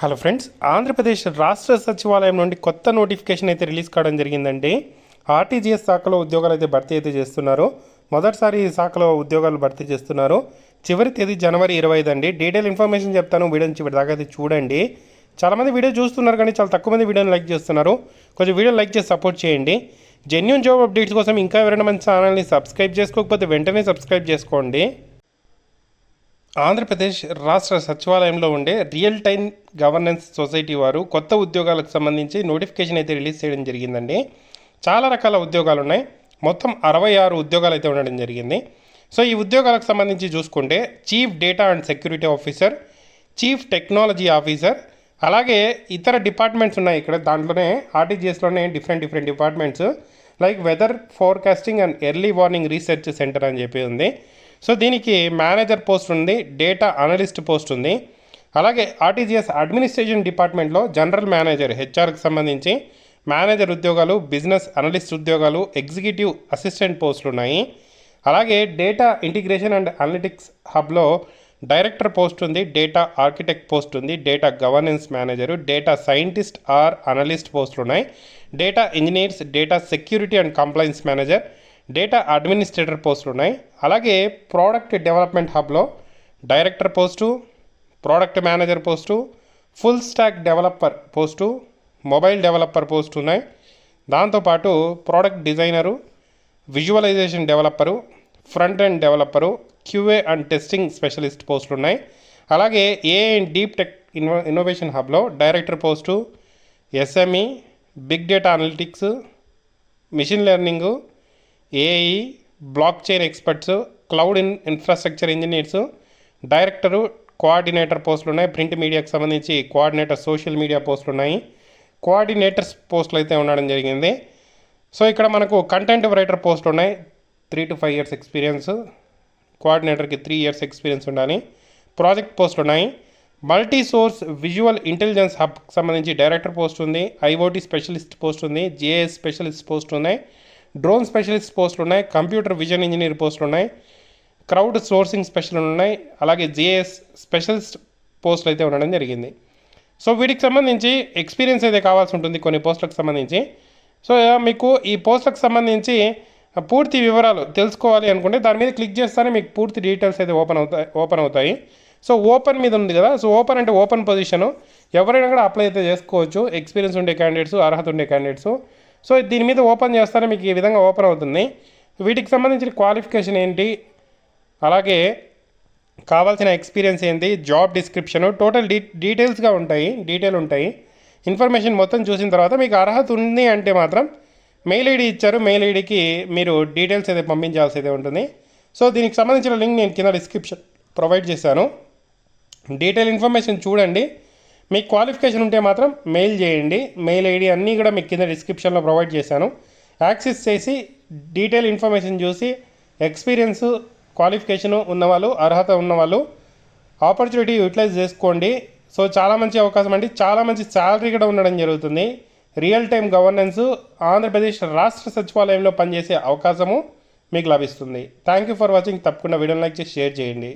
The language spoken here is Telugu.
హలో ఫ్రెండ్స్ ఆంధ్రప్రదేశ్ రాష్ట్ర సచివాలయం నుండి కొత్త నోటిఫికేషన్ అయితే రిలీజ్ కావడం జరిగిందండి. ఆర్టీజీఎస్ శాఖలో ఉద్యోగాలు అయితే భర్తీ అయితే చేస్తున్నారు. మొదటిసారి ఈ శాఖలో ఉద్యోగాలు భర్తీ చేస్తున్నారు. చివరి తేదీ జనవరి ఇరవై ఐదు అండి. డీటెయిల్ ఇన్ఫర్మేషన్ చెప్తాను. వీడియో చివరి దాకా అయితే చూడండి. చాలామంది వీడియో చూస్తున్నారు కానీ చాలా తక్కువ మంది వీడియోని లైక్ చేస్తున్నారు. కొంచెం వీడియో లైక్ చేసి సపోర్ట్ చేయండి. జెన్యున్ జాబ్ అప్డేట్స్ కోసం ఇంకా ఎవరైనా మన ఛానల్ని సబ్స్క్రైబ్ చేసుకోకపోతే వెంటనే సబ్స్క్రైబ్ చేసుకోండి. ఆంధ్రప్రదేశ్ రాష్ట్ర సచివాలయంలో ఉండే రియల్ టైమ్ గవర్నెన్స్ సొసైటీ వారు కొత్త ఉద్యోగాలకు సంబంధించి నోటిఫికేషన్ అయితే రిలీజ్ చేయడం జరిగిందండి. చాలా రకాల ఉద్యోగాలు ఉన్నాయి. మొత్తం అరవై ఆరు ఉద్యోగాలు అయితే ఉండడం జరిగింది. సో ఈ ఉద్యోగాలకు సంబంధించి చూసుకుంటే chief data and security officer chief technology officer అలాగే ఇతర డిపార్ట్మెంట్స్ ఉన్నాయి ఇక్కడ. దాంట్లోనే ఆర్టీజీఎస్లోనే different different departments like weather forecasting and early warning research centre అని చెప్పి ఉంది. సో దీనికి మేనేజర్ పోస్ట్ ఉంది డేటా అనలిస్ట్ పోస్ట్ ఉంది. అలాగే ఆర్టీజీఎస్ అడ్మినిస్ట్రేషన్ డిపార్ట్మెంట్లో జనరల్ మేనేజర్ హెచ్ఆర్కి సంబంధించి మేనేజర్ ఉద్యోగాలు బిజినెస్ అనలిస్ట్ ఉద్యోగాలు ఎగ్జిక్యూటివ్ అసిస్టెంట్ పోస్టులు ఉన్నాయి. అలాగే డేటా ఇంటిగ్రేషన్ అండ్ అనలిటిక్స్ హబ్లో డైరెక్టర్ పోస్ట్ ఉంది డేటా ఆర్కిటెక్ట్ పోస్ట్ ఉంది data governance manager data scientist or analyst పోస్టులు ఉన్నాయి. Data engineers data security and compliance manager data administrator పోస్టులు ఉన్నాయి అలాగే product development హబ్లో director post product manager post full stack developer post mobile developer post ఉన్నాయి దాంతోపాటు product designer visualisation developer front end developer QA and testing specialist పోస్టులు ఉన్నాయి అలాగే A and deep tech inno innovation హబ్లో director post SME big data analytics machine learning AE blockchain experts cloud in infrastructure engineers director coordinator పోస్టులు ఉన్నాయి. ప్రింట్ మీడియాకి సంబంధించి కోఆర్డినేటర్ సోషల్ మీడియా పోస్టులు ఉన్నాయి. కోఆర్డినేటర్స్ పోస్టులు అయితే ఉండడం జరిగింది. సో ఇక్కడ మనకు కంటెంట్ రైటర్ పోస్టులు ఉన్నాయి. Three to five years experience కోఆర్డినేటర్కి three years experience ఉండాలి. ప్రాజెక్ట్ పోస్టులు ఉన్నాయి. మల్టీ సోర్స్ విజువల్ ఇంటెలిజెన్స్ హబ్కి సంబంధించి డైరెక్టర్ పోస్ట్ ఉంది. ఐఓటీ స్పెషలిస్ట్ పోస్ట్ ఉంది. జేఎస్ స్పెషలిస్ట్ పోస్ట్ ఉన్నాయి. డ్రోన్ స్పెషలిస్ట్ పోస్టులు ఉన్నాయి కంప్యూటర్ విజన్ ఇంజనీర్ పోస్టులు ఉన్నాయి క్రౌడ్ సోర్సింగ్ స్పెషల్ ఉన్నాయి అలాగే జిఏఎస్ స్పెషలిస్ట్ పోస్టులు అయితే ఉండడం జరిగింది. సో వీటికి సంబంధించి ఎక్స్పీరియన్స్ అయితే కావాల్సి ఉంటుంది కొన్ని పోస్టులకు సంబంధించి. సో మీకు ఈ పోస్టులకు సంబంధించి పూర్తి వివరాలు తెలుసుకోవాలి అనుకుంటే దాని మీద క్లిక్ చేస్తేనే మీకు పూర్తి డీటెయిల్స్ అయితే ఓపెన్ అవుతాయి ఓపెన్ అవుతాయి. సో ఓపెన్ మీద ఉంది కదా సో ఓపెన్ అంటే ఓపెన్ పొజిషను. ఎవరైనా కూడా అప్లై అయితే చేసుకోవచ్చు. ఎక్స్పీరియన్స్ ఉండే క్యాండిడేట్స్ అర్హత ఉండే క్యాండిడేట్స్ సో దీని మీద ఓపెన్ చేస్తేనే మీకు ఈ విధంగా ఓపెన్ అవుతుంది. వీటికి సంబంధించిన క్వాలిఫికేషన్ ఏంటి? అలాగే కావాల్సిన ఎక్స్పీరియన్స్ ఏంటి? జాబ్ డిస్క్రిప్షన్ టోటల్ డీ డీటెయిల్స్గా ఉంటాయి డీటెయిల్ ఉంటాయి. ఇన్ఫర్మేషన్ మొత్తం చూసిన తర్వాత మీకు అర్హత ఉంది అంటే మాత్రం మెయిల్ ఐడి ఇచ్చారు. మెయిల్ ఐడికి మీరు డీటెయిల్స్ అయితే పంపించాల్సి అయితే ఉంటుంది. సో దీనికి సంబంధించిన లింక్ నేను కింద డిస్క్రిప్షన్ ప్రొవైడ్ చేశాను. డీటెయిల్ ఇన్ఫర్మేషన్ చూడండి. మీకు క్వాలిఫికేషన్ ఉంటే మాత్రం మెయిల్ చేయండి. మెయిల్ ఐడి అన్నీ కూడా మీకు కింద డిస్క్రిప్షన్లో ప్రొవైడ్ చేశాను. యాక్సెస్ చేసి డీటెయిల్ ఇన్ఫర్మేషన్ చూసి ఎక్స్పీరియన్స్ క్వాలిఫికేషన్ ఉన్నవాళ్ళు అర్హత ఉన్నవాళ్ళు ఆపర్చునిటీ యూటిలైజ్ చేసుకోండి. సో చాలా మంచి అవకాశం అండి. చాలా మంచి శాలరీ కూడా ఉండడం జరుగుతుంది. రియల్ టైం గవర్నెన్స్ ఆంధ్రప్రదేశ్ రాష్ట్ర సచివాలయంలో పనిచేసే అవకాశము మీకు లభిస్తుంది. థ్యాంక్ యూ ఫర్ వాచింగ్ తప్పకుండా వీడియోని లైక్ చేసి షేర్ చేయండి.